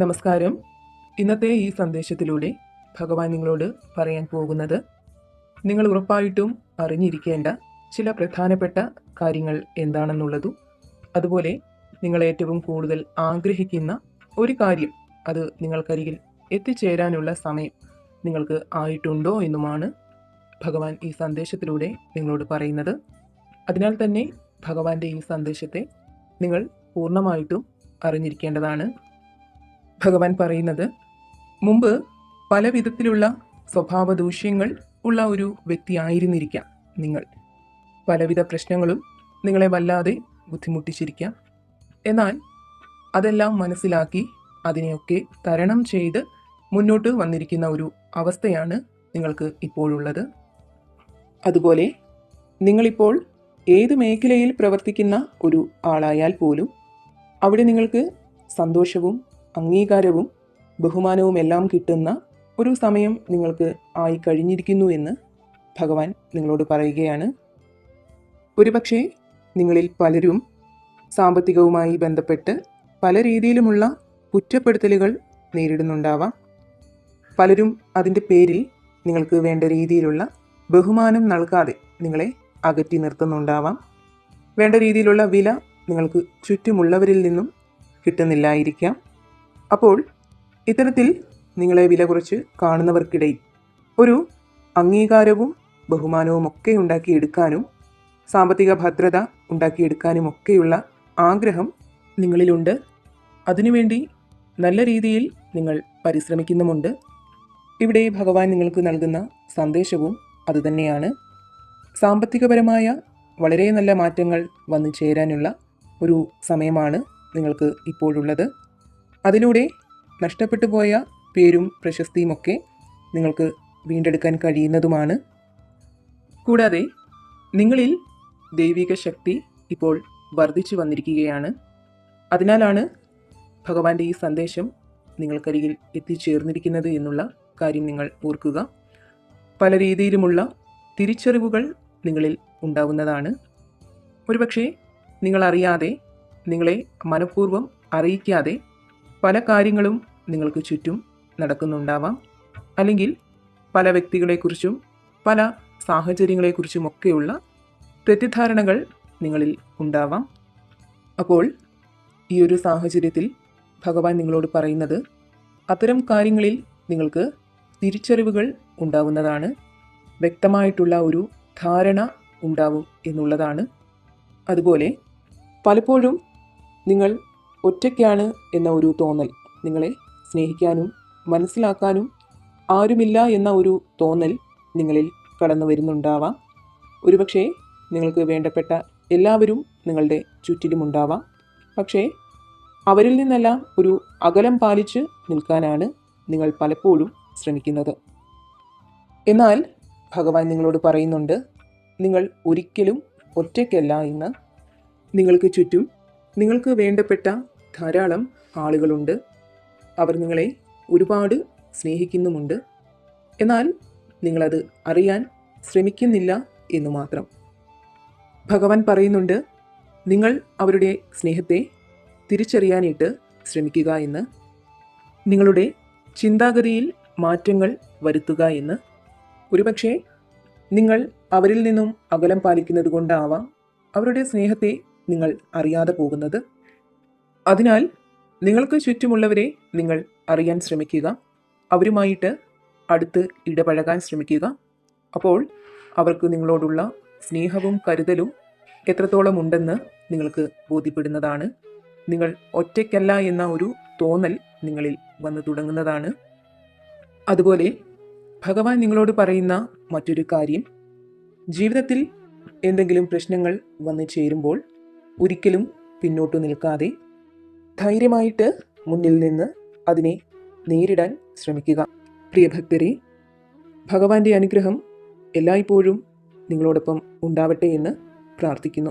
നമസ്കാരം. ഇന്നത്തെ ഈ സന്ദേശത്തിലൂടെ ഭഗവാൻ നിങ്ങളോട് പറയാൻ പോകുന്നത് നിങ്ങൾ ഉറപ്പായിട്ടും അറിഞ്ഞിരിക്കേണ്ട ചില പ്രധാനപ്പെട്ട കാര്യങ്ങൾ എന്താണെന്നുള്ളതും അതുപോലെ നിങ്ങൾ ഏറ്റവും കൂടുതൽ ആഗ്രഹിക്കുന്ന ഒരു കാര്യം അത് നിങ്ങൾക്കരികിൽ എത്തിച്ചേരാനുള്ള സമയം നിങ്ങൾക്ക് ആയിട്ടുണ്ടോ എന്നുമാണ് ഭഗവാൻ ഈ സന്ദേശത്തിലൂടെ നിങ്ങളോട് പറയുന്നത്. അതിനാൽ തന്നെ ഭഗവാന്റെ ഈ സന്ദേശത്തെ നിങ്ങൾ പൂർണമായിട്ടും അറിഞ്ഞിരിക്കേണ്ടതാണ്. ഭഗവാൻ പറയുന്നത് മുമ്പ് പല വിധത്തിലുള്ള സ്വഭാവ ദൂഷ്യങ്ങൾ ഉള്ള ഒരു വ്യക്തിയായിരുന്നിരിക്കാം നിങ്ങൾ. പലവിധ പ്രശ്നങ്ങളും നിങ്ങളെ വല്ലാതെ ബുദ്ധിമുട്ടിച്ചിരിക്കാം. എന്നാൽ അതെല്ലാം മനസ്സിലാക്കി അതിനെയൊക്കെ തരണം ചെയ്ത് മുന്നോട്ട് വന്നിരിക്കുന്ന ഒരു അവസ്ഥയാണ് നിങ്ങൾക്ക് ഇപ്പോഴുള്ളത്. അതുപോലെ നിങ്ങളിപ്പോൾ ഏത് മേഖലയിൽ പ്രവർത്തിക്കുന്ന ഒരു ആളായാൽ പോലും അവിടെ നിങ്ങൾക്ക് സന്തോഷവും അംഗീകാരവും ബഹുമാനവും എല്ലാം കിട്ടുന്ന ഒരു സമയം നിങ്ങൾക്ക് ആയി കഴിഞ്ഞിരിക്കുന്നു എന്ന് ഭഗവാൻ നിങ്ങളോട് പറയുകയാണ്. ഒരുപക്ഷെ നിങ്ങളിൽ പലരും സാമ്പത്തികവുമായി ബന്ധപ്പെട്ട് പല രീതിയിലുമുള്ള കുറ്റപ്പെടുത്തലുകൾ നേരിടുന്നുണ്ടാവാം. പലരും അതിന്റെ പേരിൽ നിങ്ങൾക്ക് വേണ്ട രീതിയിലുള്ള ബഹുമാനം നൽകാതെ നിങ്ങളെ അകറ്റി നിർത്തുന്നുണ്ടാവാം. വേണ്ട രീതിയിലുള്ള വില നിങ്ങൾക്ക് ചുറ്റുമുള്ളവരിൽ നിന്നും കിട്ടുന്നില്ലായിരിക്കാം. അപ്പോൾ ഇത്തരത്തിൽ നിങ്ങളെ വില കുറച്ച് കാണുന്നവർക്കിടയിൽ ഒരു അംഗീകാരവും ബഹുമാനവും ഒക്കെ ഉണ്ടാക്കിയെടുക്കാനും സാമ്പത്തിക ഭദ്രത ഉണ്ടാക്കിയെടുക്കാനും ഒക്കെയുള്ള ആഗ്രഹം നിങ്ങളിലുണ്ട്. അതിനുവേണ്ടി നല്ല രീതിയിൽ നിങ്ങൾ പരിശ്രമിക്കുന്നുമുണ്ട്. ഇവിടെ ഭഗവാൻ നിങ്ങൾക്ക് നൽകുന്ന സന്ദേശവും അതുതന്നെയാണ്. സാമ്പത്തികപരമായ വളരെ നല്ല മാറ്റങ്ങൾ വന്നു ചേരാനുള്ള ഒരു സമയമാണ് നിങ്ങൾക്ക് ഇപ്പോഴുള്ളത്. അതിലൂടെ നഷ്ടപ്പെട്ടു പോയ പേരും പ്രശസ്തിയുമൊക്കെ നിങ്ങൾക്ക് വീണ്ടെടുക്കാൻ കഴിയുന്നതുമാണ്. കൂടാതെ നിങ്ങളിൽ ദൈവിക ശക്തി ഇപ്പോൾ വർദ്ധിച്ചു വന്നിരിക്കുകയാണ്. അതിനാലാണ് ഭഗവാന്റെ ഈ സന്ദേശം നിങ്ങൾക്കരികിൽ എത്തിച്ചേർന്നിരിക്കുന്നത് എന്നുള്ള കാര്യം നിങ്ങൾ ഓർക്കുക. പല രീതിയിലുമുള്ള തിരിച്ചറിവുകൾ നിങ്ങളിൽ ഉണ്ടാവുന്നതാണ്. ഒരുപക്ഷെ നിങ്ങളറിയാതെ നിങ്ങളെ മനഃപൂർവം അറിയിക്കാതെ പല കാര്യങ്ങളും നിങ്ങൾക്ക് ചുറ്റും നടക്കുന്നുണ്ടാവാം. അല്ലെങ്കിൽ പല വ്യക്തികളെക്കുറിച്ചും പല സാഹചര്യങ്ങളെക്കുറിച്ചുമൊക്കെയുള്ള തെറ്റിദ്ധാരണകൾ നിങ്ങളിൽ ഉണ്ടാവാം. അപ്പോൾ ഈ ഒരു സാഹചര്യത്തിൽ ഭഗവാൻ നിങ്ങളോട് പറയുന്നത് അത്തരം കാര്യങ്ങളിൽ നിങ്ങൾക്ക് തിരിച്ചറിവുകൾ ഉണ്ടാവുന്നതാണ്. വ്യക്തമായിട്ടുള്ള ഒരു ധാരണ ഉണ്ടാവും എന്നുള്ളതാണ്. അതുപോലെ പലപ്പോഴും നിങ്ങൾ ഒറ്റയ്ക്കാണ് എന്ന ഒരു തോന്നൽ നിങ്ങളെ സ്നേഹിക്കാനും മനസ്സിലാക്കാനും ആരുമില്ല എന്ന ഒരു തോന്നൽ നിങ്ങളിൽ കടന്നു വരുന്നുണ്ടാവാം. ഒരുപക്ഷെ നിങ്ങൾക്ക് വേണ്ടപ്പെട്ട എല്ലാവരും നിങ്ങളുടെ ചുറ്റിലുമുണ്ടാവാം. പക്ഷേ അവരിൽ നിന്നെല്ലാം ഒരു അകലം പാലിച്ച് നിൽക്കാനാണ് നിങ്ങൾ പലപ്പോഴും ശ്രമിക്കുന്നത്. എന്നാൽ ഭഗവാൻ നിങ്ങളോട് പറയുന്നുണ്ട് നിങ്ങൾ ഒരിക്കലും ഒറ്റയ്ക്കല്ല എന്ന്. നിങ്ങൾക്ക് ചുറ്റും നിങ്ങൾക്ക് വേണ്ടപ്പെട്ട ധാരാളം ആളുകളുണ്ട്. അവർ നിങ്ങളെ ഒരുപാട് സ്നേഹിക്കുന്നുമുണ്ട്. എന്നാൽ നിങ്ങളത് അറിയാൻ ശ്രമിക്കുന്നില്ല എന്നു മാത്രം. ഭഗവാൻ പറയുന്നുണ്ട് നിങ്ങൾ അവരുടെ സ്നേഹത്തെ തിരിച്ചറിയാനായിട്ട് ശ്രമിക്കുക എന്ന്. നിങ്ങളുടെ ചിന്താഗതിയിൽ മാറ്റങ്ങൾ വരുത്തുക എന്ന്. ഒരുപക്ഷെ നിങ്ങൾ അവരിൽ നിന്നും അകലം പാലിക്കുന്നത് കൊണ്ടാവാം അവരുടെ സ്നേഹത്തെ നിങ്ങൾ അറിയാതെ പോകുന്നത്. അതിനാൽ നിങ്ങൾക്ക് ചുറ്റുമുള്ളവരെ നിങ്ങൾ അറിയാൻ ശ്രമിക്കുക. അവരുമായിട്ട് അടുത്ത് ഇടപഴകാൻ ശ്രമിക്കുക. അപ്പോൾ അവർക്ക് നിങ്ങളോടുള്ള സ്നേഹവും കരുതലും എത്രത്തോളം ഉണ്ടെന്ന് നിങ്ങൾക്ക് ബോധ്യപ്പെടുന്നതാണ്. നിങ്ങൾ ഒറ്റയ്ക്കല്ല എന്ന ഒരു തോന്നൽ നിങ്ങളിൽ വന്നു തുടങ്ങുന്നതാണ്. അതുപോലെ ഭഗവാൻ നിങ്ങളോട് പറയുന്ന മറ്റൊരു കാര്യം ജീവിതത്തിൽ എന്തെങ്കിലും പ്രശ്നങ്ങൾ വന്നു ചേരുമ്പോൾ ഒരിക്കലും പിന്നോട്ടു നിൽക്കാതെ ധൈര്യമായിട്ട് മുന്നിൽ നിന്ന് അതിനെ നേരിടാൻ ശ്രമിക്കുക. പ്രിയഭക്തരെ ഭഗവാന്റെ അനുഗ്രഹം എല്ലായ്പ്പോഴും നിങ്ങളോടൊപ്പം ഉണ്ടാവട്ടെ എന്ന് പ്രാർത്ഥിക്കുന്നു.